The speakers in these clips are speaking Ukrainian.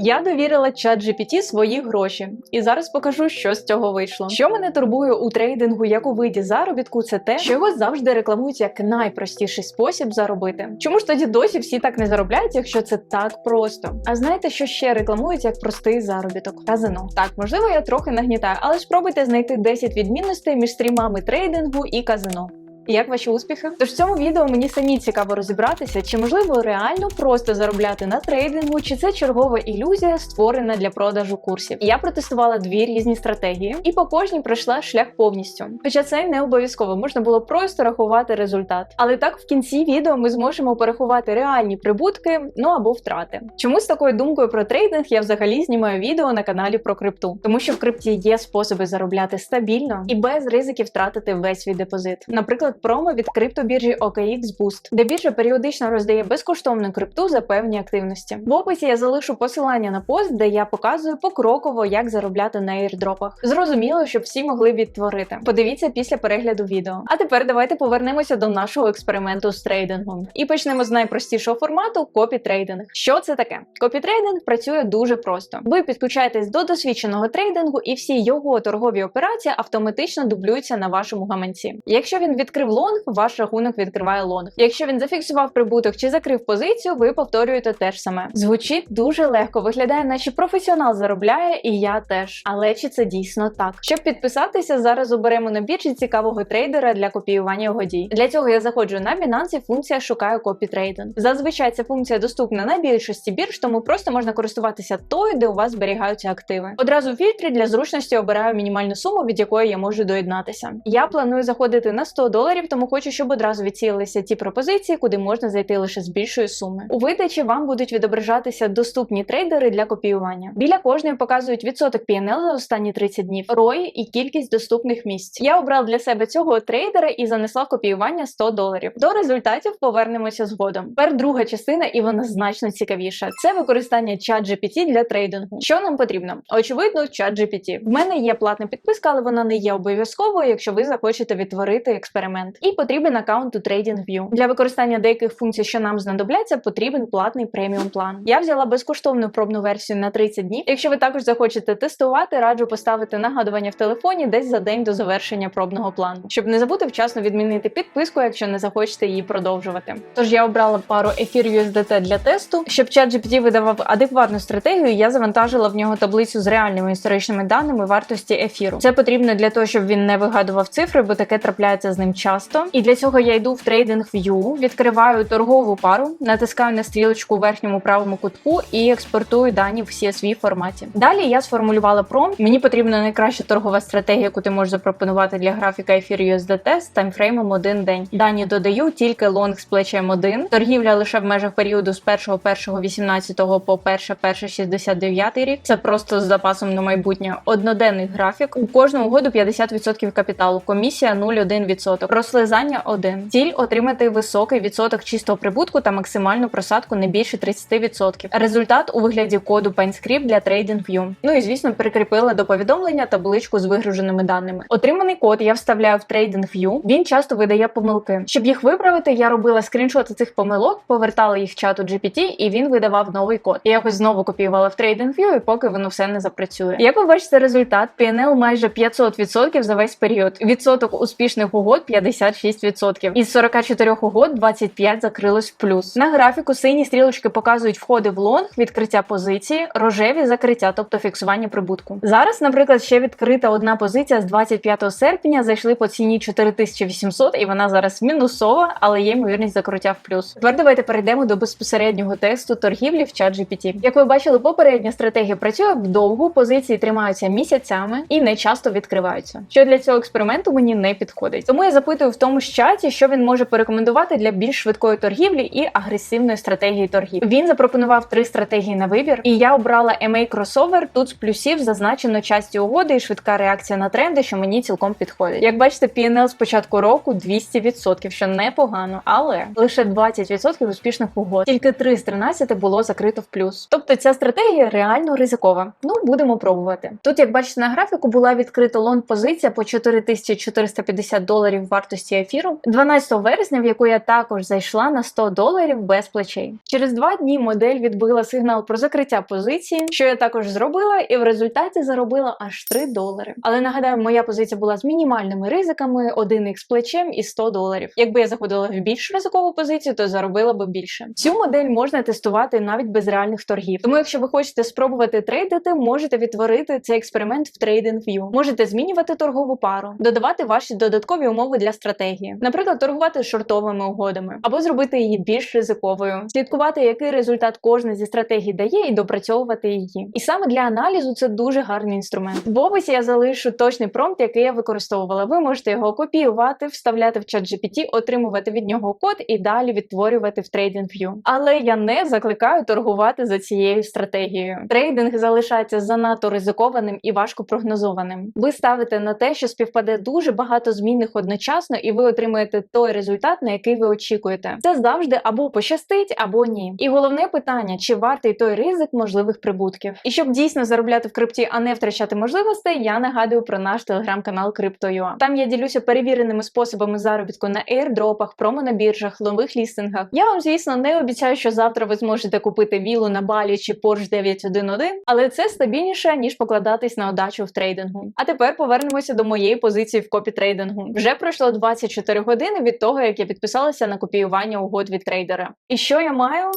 Я довірила ChatGPT свої гроші, і зараз покажу, що з цього вийшло. Що мене турбує у трейдингу як у виді заробітку, це те, що його завжди рекламують як найпростіший спосіб заробити. Чому ж тоді досі всі так не заробляють, якщо це так просто? А знаєте, що ще рекламують як простий заробіток? Казино. Так, можливо, я трохи нагнітаю, але спробуйте знайти 10 відмінностей між стрімами трейдингу і казино. Як ваші успіхи? Тож в цьому відео мені самі цікаво розібратися, чи можливо реально просто заробляти на трейдингу, чи це чергова ілюзія, створена для продажу курсів. Я протестувала дві різні стратегії, і по кожній пройшла шлях повністю. Хоча це не обов'язково, можна було просто рахувати результат. Але так в кінці відео ми зможемо порахувати реальні прибутки, ну або втрати. Чому з такою думкою про трейдинг я взагалі знімаю відео на каналі про крипту? Тому що в крипті є способи заробляти стабільно і без ризиків втратити весь свій депозит. Наприклад, промо від криптобіржі OKX Boost, де біржа періодично роздає безкоштовну крипту за певні активності. В описі я залишу посилання на пост, де я показую покроково, як заробляти на ейрдропах. Зрозуміло, щоб всі могли відтворити. Подивіться після перегляду відео. А тепер давайте повернемося до нашого експерименту з трейдингом. І почнемо з найпростішого формату копі-трейдинг. Що це таке? Копі-трейдинг працює дуже просто. Ви підключаєтесь до досвідченого трейдингу, і всі його торгові операції автоматично дублюються на вашому гаманці. Якщо він відкрив лонг, ваш рахунок відкриває лонг. Якщо він зафіксував прибуток чи закрив позицію, ви повторюєте те ж саме. Звучить дуже легко, виглядає, наче професіонал заробляє, і я теж. Але чи це дійсно так? Щоб підписатися, зараз оберемо на біржі цікавого трейдера для копіювання його дій. Для цього я заходжу на Binance і функція шукаю копі-трейдинг. Зазвичай ця функція доступна на більшості бірж, тому просто можна користуватися тою, де у вас зберігаються активи. Одразу в фільтрі для зручності обираю мінімальну суму, від якої я можу доєднатися. Я планую заходити на 100 доларів, тому хочу, щоб одразу відсіялися ті пропозиції, куди можна зайти лише з більшої суми. У видачі вам будуть відображатися доступні трейдери для копіювання. Біля кожної показують відсоток PNL за останні 30 днів, ROI і кількість доступних місць. Я обрав для себе цього трейдера і занесла копіювання 100 доларів. До результатів повернемося згодом. Тепер друга частина, і вона значно цікавіша. Це використання ChatGPT для трейдингу. Що нам потрібно? Очевидно, ChatGPT. В мене є платна підписка, але вона не є обов'язковою, якщо ви захочете відтворити експеримент. І потрібен аккаунт у TradingView. Для використання деяких функцій, що нам знадобляться, потрібен платний преміум план. Я взяла безкоштовну пробну версію на 30 днів. Якщо ви також захочете тестувати, раджу поставити нагадування в телефоні десь за день до завершення пробного плану, щоб не забути вчасно відмінити підписку, якщо не захочете її продовжувати. Тож я обрала пару ефір USDT для тесту. Щоб ChatGPT видавав адекватну стратегію, я завантажила в нього таблицю з реальними історичними даними вартості ефіру. Це потрібно для того, щоб він не вигадував цифри, бо таке трапляється з ним часто. І для цього я йду в TradingView, відкриваю торгову пару, натискаю на стрілочку у верхньому правому кутку і експортую дані в CSV форматі. Далі я сформулювала промпт. Мені потрібна найкраща торгова стратегія, яку ти можеш запропонувати для графіка ефір USDT з таймфреймом один день. Дані додаю тільки лонг з плечем 1, торгівля лише в межах періоду з 1.1.18 по 1.1.69 рік. Це просто з запасом на майбутнє. Одноденний графік. У кожну угоду 50% капіталу. Комісія 0,1%. Розслизання 1. Ціль отримати високий відсоток чистого прибутку та максимальну просадку не більше 30%. Результат у вигляді коду PineScript для TradingView. Ну і звісно, прикріпила до повідомлення табличку з вигруженими даними. Отриманий код я вставляю в TradingView. Він часто видає помилки. Щоб їх виправити, я робила скріншоти цих помилок, повертала їх в чату GPT, і він видавав новий код. Я якось знову копіювала в TradingView, і поки воно все не запрацює. Як ви бачите, результат PNL майже 500% за весь період. Відсоток успішних угод 56%. Із 44 угод 25 закрилось в плюс. На графіку сині стрілочки показують входи в лонг, відкриття позиції, рожеві закриття, тобто фіксування прибутку. Зараз, наприклад, ще відкрита одна позиція з 25 серпня. Зайшли по ціні 4800, і вона зараз мінусова, але є ймовірність закриття в плюс. Тепер давайте перейдемо до безпосереднього тесту торгівлі в чат GPT. Як ви бачили, попередня стратегія працює вдовгу, позиції тримаються місяцями і не часто відкриваються. Що для цього експерименту мені не підходить. Тому я запитую в тому ж чаті, що він може порекомендувати для більш швидкої торгівлі і агресивної стратегії торгів. Він запропонував три стратегії на вибір, і я обрала MA Crossover. Тут з плюсів зазначено часті угоди і швидка реакція на тренди, що мені цілком підходить. Як бачите, PNL з початку року 200%, що непогано, але лише 20% успішних угод. Тільки 3 з 13 було закрито в плюс. Тобто ця стратегія реально ризикова. Ну будемо пробувати. Тут, як бачите, на графіку була відкрита лонг позиція по 4450 доларів вартості вартості ефіру 12 вересня, в яку я також зайшла на 100 доларів без плечей. Через два дні модель відбила сигнал про закриття позиції, що я також зробила, і в результаті заробила аж 3 долари. Але нагадаю, моя позиція була з мінімальними ризиками, 1 х плечем і 100 доларів. Якби я заходила в більш ризикову позицію, то заробила би більше. Цю модель можна тестувати навіть без реальних торгів. Тому, якщо ви хочете спробувати трейдити, можете відтворити цей експеримент в TradingView. Можете змінювати торгову пару, додавати ваші додаткові умови для стратегії, наприклад, торгувати шортовими угодами, або зробити її більш ризиковою, слідкувати, який результат кожна зі стратегій дає, і допрацьовувати її. І саме для аналізу це дуже гарний інструмент. В описі я залишу точний промпт, який я використовувала. Ви можете його копіювати, вставляти в чат GPT, отримувати від нього код і далі відтворювати в TradingView. Але я не закликаю торгувати за цією стратегією. Трейдинг залишається занадто ризикованим і важко прогнозованим. Ви ставите на те, що співпаде дуже багато змінних одночасно, і ви отримаєте той результат, на який ви очікуєте. Це завжди або пощастить, або ні. І головне питання: чи вартий той ризик можливих прибутків? І щоб дійсно заробляти в крипті, а не втрачати можливостей, я нагадую про наш телеграм-канал Crypto.ua. Там я ділюся перевіреними способами заробітку на airdropах, промо на біржах, нових лістингах. Я вам, звісно, не обіцяю, що завтра ви зможете купити вілу на балі чи Porsche 911, але це стабільніше ніж покладатись на удачу в трейдингу. А тепер повернемося до моєї позиції в копі трейдингу. Вже пройшло 24 години від того, як я підписалася на копіювання угод від трейдера. І що я маю?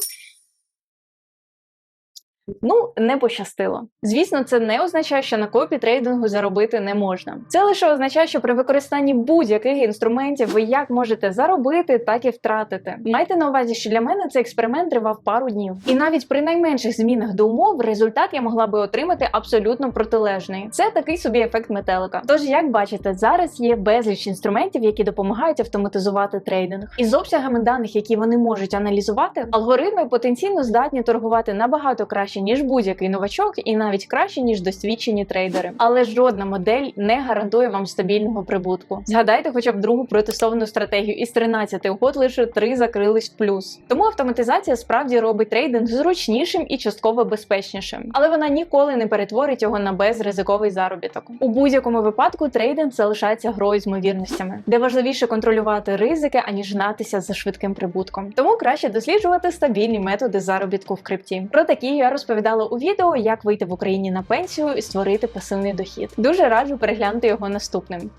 Ну, не пощастило. Звісно, це не означає, що на копі трейдингу заробити не можна. Це лише означає, що при використанні будь-яких інструментів ви як можете заробити, так і втратити. Майте на увазі, що для мене цей експеримент тривав пару днів, і навіть при найменших змінах до умов результат я могла би отримати абсолютно протилежний. Це такий собі ефект метелика. Тож, як бачите, зараз є безліч інструментів, які допомагають автоматизувати трейдинг. І з обсягами даних, які вони можуть аналізувати, алгоритми потенційно здатні торгувати набагато краще ніж будь-який новачок, і навіть краще ніж досвідчені трейдери. Але жодна модель не гарантує вам стабільного прибутку. Згадайте, хоча б другу протестовану стратегію із 13 угод лише 3 закрились в плюс. Тому автоматизація справді робить трейдинг зручнішим і частково безпечнішим, але вона ніколи не перетворить його на безризиковий заробіток. У будь-якому випадку трейдинг залишається грою з ймовірностями, де важливіше контролювати ризики, аніж гнатися за швидким прибутком. Тому краще досліджувати стабільні методи заробітку в крипті. Про такі я розповідала у відео, як вийти в Україні на пенсію і створити пасивний дохід. Дуже раджу переглянути його наступним.